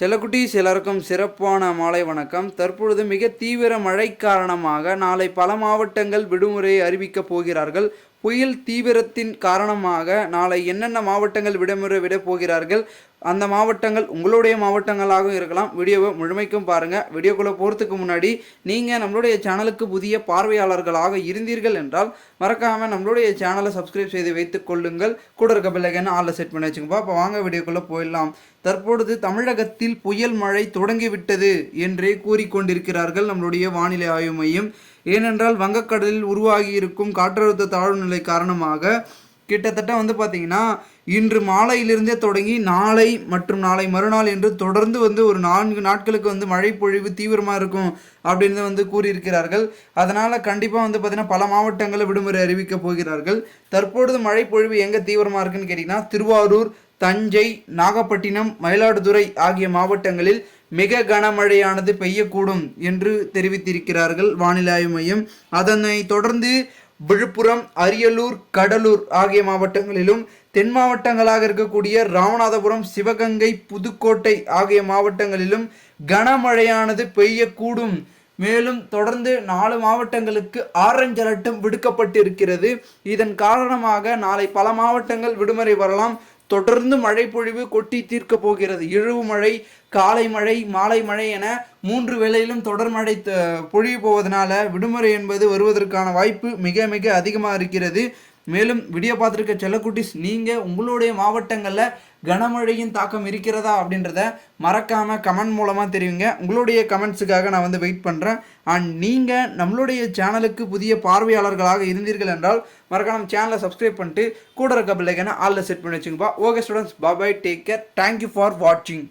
செல்லக்குட்டீஸ் எல்லாருக்கும் சிறப்பான மாலை வணக்கம். தற்பொழுது மிக தீவிர மழை காரணமாக நாளை பல மாவட்டங்கள் விடுமுறையை அறிவிக்கப் போகிறார்கள். புயல் தீவிரத்தின் காரணமாக நாளை என்னென்ன மாவட்டங்கள் விடுமுறை விடப் போகிறார்கள் அந்த மாவட்டங்கள் உங்களுடைய மாவட்டங்களாகவும் இருக்கலாம். வீடியோவை முழுமைக்கும் பாருங்கள் வீடியோக்குள்ளே போகிறதுக்கு முன்னாடி நீங்கள் நம்மளுடைய சேனலுக்கு புதிய பார்வையாளர்களாக இருந்தீர்கள் என்றால் மறக்காமல் நம்மளுடைய சேனலை சப்ஸ்கிரைப் செய்து வைத்துக் கொள்ளுங்கள். கூட இருக்க பிள்ளைகன்னு ஆளில் செட் பண்ணி வச்சுக்கோப்பா அப்போ வாங்க வீடியோக்குள்ளே போயிடலாம். தற்பொழுது தமிழகத்தில் புயல் மழை தொடங்கிவிட்டது என்றே கூறிக்கொண்டிருக்கிறார்கள் நம்மளுடைய வானிலை ஆய்வு மையம். ஏனென்றால் வங்கக்கடலில் உருவாகி இருக்கும் காற்றழுத்த தாழ்வு நிலை காரணமாக கிட்டத்தட்ட வந்து பார்த்தீங்கன்னா இன்று மாலையிலிருந்தே தொடங்கி நாளை மற்றும் நாளை மறுநாள் என்று தொடர்ந்து வந்து ஒரு நான்கு நாட்களுக்கு வந்து மழை பொழிவு தீவிரமாக இருக்கும் அப்படின்னு வந்து கூறியிருக்கிறார்கள். அதனால் கண்டிப்பாக வந்து பார்த்தீங்கன்னா பல மாவட்டங்களில் விடுமுறை அறிவிக்கப் போகிறார்கள். தற்பொழுது மழை பொழிவு எங்கே தீவிரமாக இருக்குன்னு கேட்டிங்கன்னா திருவாரூர் தஞ்சை நாகப்பட்டினம் மயிலாடுதுறை ஆகிய மாவட்டங்களில் மிக கனமழையானது பெய்யக்கூடும் என்று தெரிவித்திருக்கிறார்கள் வானிலை ஆய்வு மையம். அதனை தொடர்ந்து விழுப்புரம் அரியலூர் கடலூர் ஆகிய மாவட்டங்களிலும் தென் மாவட்டங்களாக இருக்கக்கூடிய ராமநாதபுரம் சிவகங்கை புதுக்கோட்டை ஆகிய மாவட்டங்களிலும் கனமழையானது பெய்யக்கூடும். மேலும் தொடர்ந்து நாலு மாவட்டங்களுக்கு ஆரஞ்சு அலர்ட்டும் விடுக்கப்பட்டிருக்கிறது. இதன் காரணமாக நாளை பல மாவட்டங்கள் விடுமுறை வரலாம். தொடர்ந்து மழை பொழிவு கொட்டி தீர்க்க போகிறது. இழிவு மழை காலை மழை மாலை மழை என மூன்று வேளையிலும் தொடர் மழை பொழிவு போவதனால விடுமுறை என்பது வருவதற்கான வாய்ப்பு மிக மிக அதிகமாக இருக்கிறது. மேலும் வீடியோ பார்த்துருக்க செல்லக்குட்டிஸ் நீங்கள் உங்களுடைய மாவட்டங்களில் கனமழையின் தாக்கம் இருக்கிறதா அப்படின்றத மறக்காமல் கமெண்ட் மூலமாக தெரிவிங்க. உங்களுடைய கமெண்ட்ஸுக்காக நான் வந்து வெயிட் பண்ணுறேன் அண்ட் நீங்கள் நம்மளுடைய சேனலுக்கு புதிய பார்வையாளர்களாக இருந்தீர்கள் என்றால் மறக்காம சேனலை சப்ஸ்கிரைப் பண்ணிட்டு கூட இருக்க பிள்ளைக்கான ஆளில் செட் பண்ணி வச்சுங்கப்பா. Okay students bye bye take care thank you for வாட்சிங்